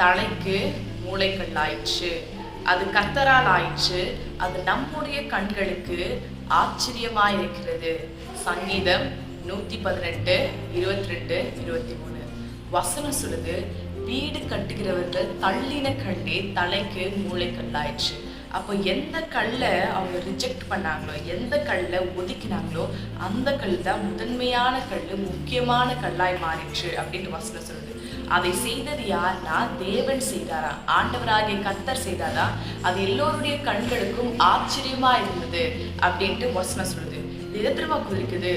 தலைக்கு மூளைக்கல் ஆயிடுச்சு அது கத்தரால் ஆயிடுச்சு அது நம்முடைய கண்களுக்கு ஆச்சரியமா இருக்கிறது சங்கீதம் நூத்தி பதினெட்டு இருபத்தி ரெண்டு இருபத்தி மூணு வசனம் சொல்லுது வீடு கட்டுகிறவர்கள் தள்ளின கல்லே தலைக்கு மூளைக்கல்லாயிற்று. அப்போ எந்த கல்லை அவங்க ரிஜெக்ட் பண்ணாங்களோ எந்த கல்லை ஒதுக்கினாங்களோ அந்த கல் தான் முதன்மையான கல் முக்கியமான கல்லாய் மாறிடுச்சு அப்படின்ட்டு வசனம் சொல்லுது. அதை செய்தது யார்னா தேவன் செய்தாரா? ஆண்டவராகிய கத்தர் செய்தாரா? அது எல்லோருடைய கண்களுக்கும் ஆச்சரியமா இருந்தது அப்படின்ட்டு வசனம் சொல்லுது. இது எதை திரும்ப குறிக்குது?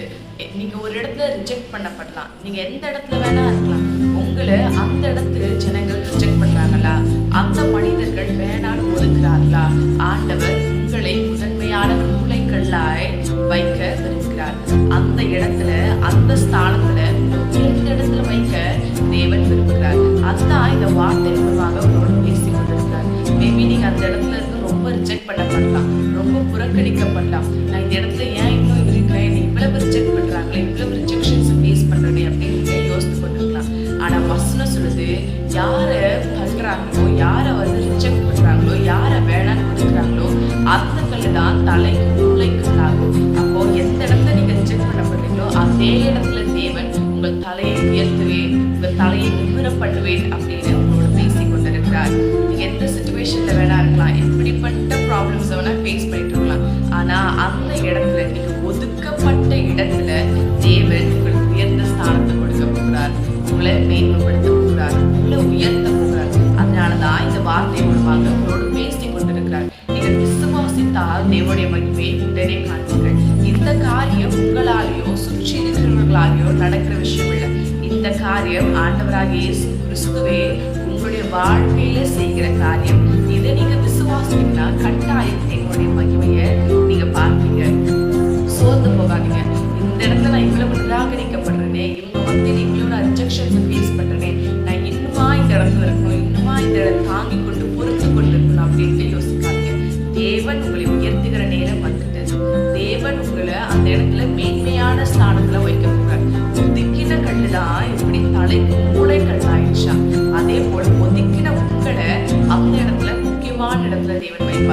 நீங்க ஒரு இடத்துல ரிஜெக்ட் பண்ணப்படலாம். நீங்க எந்த இடத்துல வேணா இருக்கலாம். உங்களை அந்த இடத்துல ஜனங்கள் ரிஜெக்ட் பண்றாங்களா? அந்த மனிதர்கள் வேணான்னு ஒதுக்குறாங்களா ஆண்டவர் உங்களை முதன்மையான மூளைக்கல்லாய் வைக்க விரும்புகிறார். அந்த இடத்துல அந்த ஸ்தானத்துல எந்த இடத்துல வைக்க தேவன் விரும்புகிறார். அதுதான் இந்த வார்த்தை மூலமாக உங்களோட பேசி கொண்டிருக்கிறார் மேபி நீங்க அந்த இடத்துல இருந்து ரொம்ப ரிஜெக்ட் பண்ணப்படலாம். ரொம்ப புறக்கணிக்கப்படலாம். நான் இந்த இடத்துல சுச்சுவேஷன்ல வேணா இருக்கலாம் எப்படிப்பட்ட ப்ராப்ளம்ஸ் வேணா ஃபேஸ் பண்ணிட்டு இருக்கலாம். ஆனா அந்த இடத்துல நீங்க ஒதுக்கப்பட்ட இடத்துல தேவன் உங்களுக்கு உயர்ந்த ஸ்தானத்தை கொடுக்க போகிறார் உங்களை மேன்மைப்படுத்த போகிறார் உங்களை உயர்த்த போகிறார் அதனாலதான் இந்த வார்த்தை மூலமாக உங்களோடு பேசி கொண்டிருக்கிறார். நீங்கள் விசுவாசித்தால் தேவனுடைய மகிமையை உடனே காண்பீர்கள். இந்த காரியம் உங்களாலேயோ சுற்றி இருக்கிறவர்களாலேயோ நடக்கிற விஷயம் இல்லை. இந்த காரியம் ஆண்டவராகிய இயேசு கிறிஸ்துவே வாழ்க்கையில செய்கிற காரியம். இதை நீங்க விசுவாசிங்கன்னா கட்டாயம் தேவனுடைய மகிமையை நீங்க பார்ப்பீங்க. சோர்ந்து போகாதீங்க. இந்த இடத்துல நான் இவ்வளவு நிராகரிக்கப்படுறேனே இவங்க வந்து இவ்வளவு நான் ஃபேஸ் பண்றேன்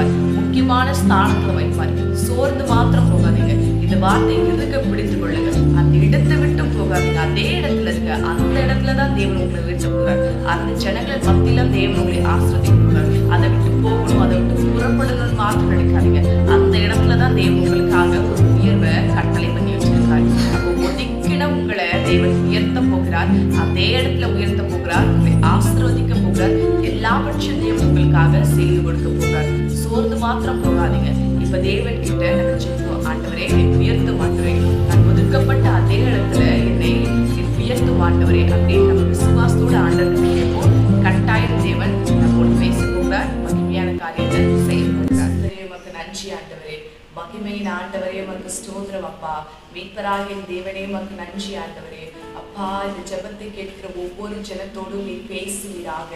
வைப்பார். முக்கியமான ஸ்தானத்துல வைப்பார். சோர்ந்து மாத்திரம் போகாதீங்க. இந்த வார்த்தை இருக்க பிடித்துக் கொள்ளுங்க அந்த இடத்தை விட்டு போகாதீங்க. அதே இடத்துல இருக்க அந்த இடத்துல தான் தேவன் உங்களை விட்டு போறார் அந்த ஜனங்கள் மத்தியில தேவன் உங்களை ஆசிரியக்க போறார் அதை விட்டு போகணும். அதை விட்டு புறப்படணும்னு மாத்திரம் நினைக்காதீங்க. அந்த இடத்துல தான் தேவன் உங்களுக்காக ஒரு உயர்வை கட்டளை பண்ணி வச்சிருக்காரு. அப்போ ஒதுக்கின உங்களை தேவன் உயர்த்த போகிறார் அதே இடத்துல உயர்த்த போகிறார் உங்களை ஆசிர்வதிக்க போகிறார் எல்லாவற்றையும் உங்களுக்காக செய்து கொடுக்க போகிறார். சோர்ந்து மாத்திரம் போகாதீங்க. இப்ப தேவன் கிட்ட நம்ம சொல்லுவோம் ஆண்டவரே என்னை உயர்த்து மாட்டவரே நான் ஒதுக்கப்பட்ட அதே இடத்துல என்னை என் உயர்த்து மாட்டவரே அப்படின்னு நம்ம விசுவாசத்தோட ஆண்டவர் கேட்போம். கட்டாயம் தேவன் நம்மோடு பேச போகிறார் மகிமையான காரியத்தை செய்ய போகிறார். ஆண்டவரே, நன்றி ஆண்டவரே. மகிமையின் ஆண்டவரே உமக்கு ஸ்தோத்திரம் அப்பா. மீட்பராகிய தேவனே மக்கள் நன்றி ஆண்டவரே. அப்பா இந்த ஜெபத்தை கேட்கிற ஒவ்வொரு ஜனத்தோடும் நீ பேசுவீராக.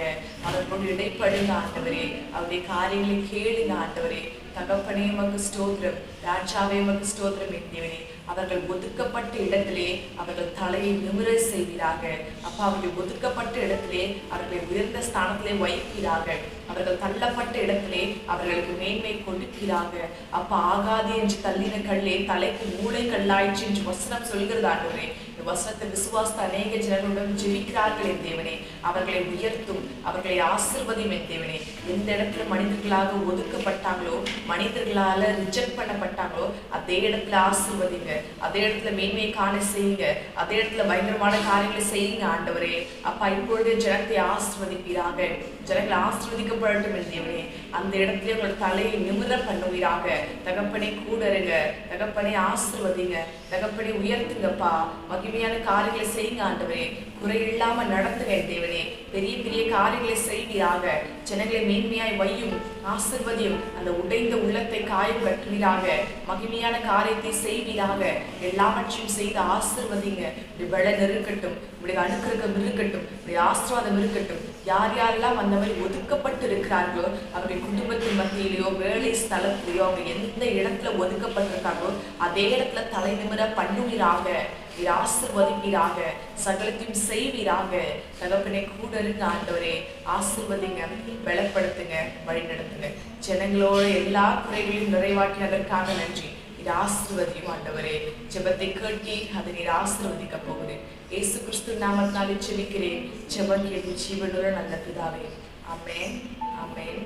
அவர்களோடு இடைப்படுங்க ஆண்டவரே. அவருடைய காரியங்களை கேளுங்க ஆண்டவரே. தகப்பனே மக்கு ஸ்தோத்திரம். ராஜாவே மகு ஸ்தோத்திரம் என் அவர்கள் ஒதுக்கப்பட்ட இடத்திலே அவர்கள் தலையை நிமிர செய்வீராக. அப்பா அவர்கள் ஒதுக்கப்பட்ட இடத்திலே அவர்களை உயர்ந்த ஸ்தானத்திலே வைப்பீராக. அவர்கள் தள்ளப்பட்ட இடத்திலே அவர்களுக்கு மேன்மை கொடுப்பீராக. அப்பா ஆகாது என்று தள்ளின கல்லே தலைக்கு மூளை கல்லாயிற்று என்று வசனம் சொல்கிறதாகவே ஆண்டவரே விசுவாச வசனத்தை விசுவாசத்த அநேக ஜனங்களுடன் ஜெபிக்கிறார்கள் என் தேவனே. அவர்களை உயர்த்தும் அவர்களை ஆசிர்வதியும் என் தேவனே. எந்த இடத்துல மனிதர்களாக ஒதுக்கப்பட்டாங்களோ மனிதர்களால ரிஜெக்ட் பண்ணப்பட்டாங்களோ அதே இடத்துல ஆசிர்வதிங்க. அதே இடத்துல மேன்மையை காண செய்யுங்க. அதே இடத்துல பயங்கரமான காரியங்களை செய்யுங்க ஆண்டவரே. அப்பா இப்பொழுது ஜனத்தை ஆசிர்வதிப்பீராக. ஜனங்களை ஆசிர்வதிக்கப்படட்டும் என் தேவனே. அந்த இடத்துல உங்களோட தலையை நிமிர பண்ணுவீராக. தகப்பனை கூடருங்க தகப்பனை ஆசிர்வதிங்க. தகப்பனை உயர்த்துங்கப்பா. மகிமையான காரியங்களை செய்யுங்க ஆண்டவரே. குறை இல்லாம நடத்துங்க தேவனே. பெரிய பெரிய காரியங்களை செய்வீராக. ஜனங்களை மேன்மையாய் வையும் ஆசிர்வதியும் அந்த உடைந்த உள்ளத்தை காயம் கட்டுவீராக. மகிமையான காரியத்தை செய்வீராக. எல்லாவற்றையும் செய்து ஆசிர்வதிங்க. இப்படி வெள்ளம் இருக்கட்டும் இப்படி அனுக்கிரகம் இருக்கட்டும் இப்படி ஆசிர்வாதம் இருக்கட்டும். யார் யாரெல்லாம் அந்த மாதிரி ஒதுக்கப்பட்டு இருக்கிறார்களோ அவர்கள் குடும்ப மத்தியிலேயோ வேலை ஸ்தலத்திலையோ அவங்க எந்த இடத்துல ஒதுக்கப்பட்டிருக்காங்களோ அதே இடத்துல தலை நிமிர பண்ணுவீராக. நீர் ஆசிர்வதிப்பீராக. சகலத்தையும் செய்வீராக. தகப்பனை கூட இருங்க ஆண்டவரே. ஆசிர்வதிங்க பலப்படுத்துங்க வழி நடத்துங்க ஜனங்களோட எல்லா குறைகளையும் நிறைவாக்கினதற்காக நன்றி. நீர் ஆசிர்வதியும் ஆண்டவரே. ஜெபத்தை கேட்டி அதை நீர் ஆசிர்வதிக்க போகிறேன். ஏசு கிறிஸ்து நாமத்தினாலே ஜெபிக்கிறேன். ஜெபம் கேட்டு ஜீவனோட நல்ல பிதாவே. அம்மே ஆமென்.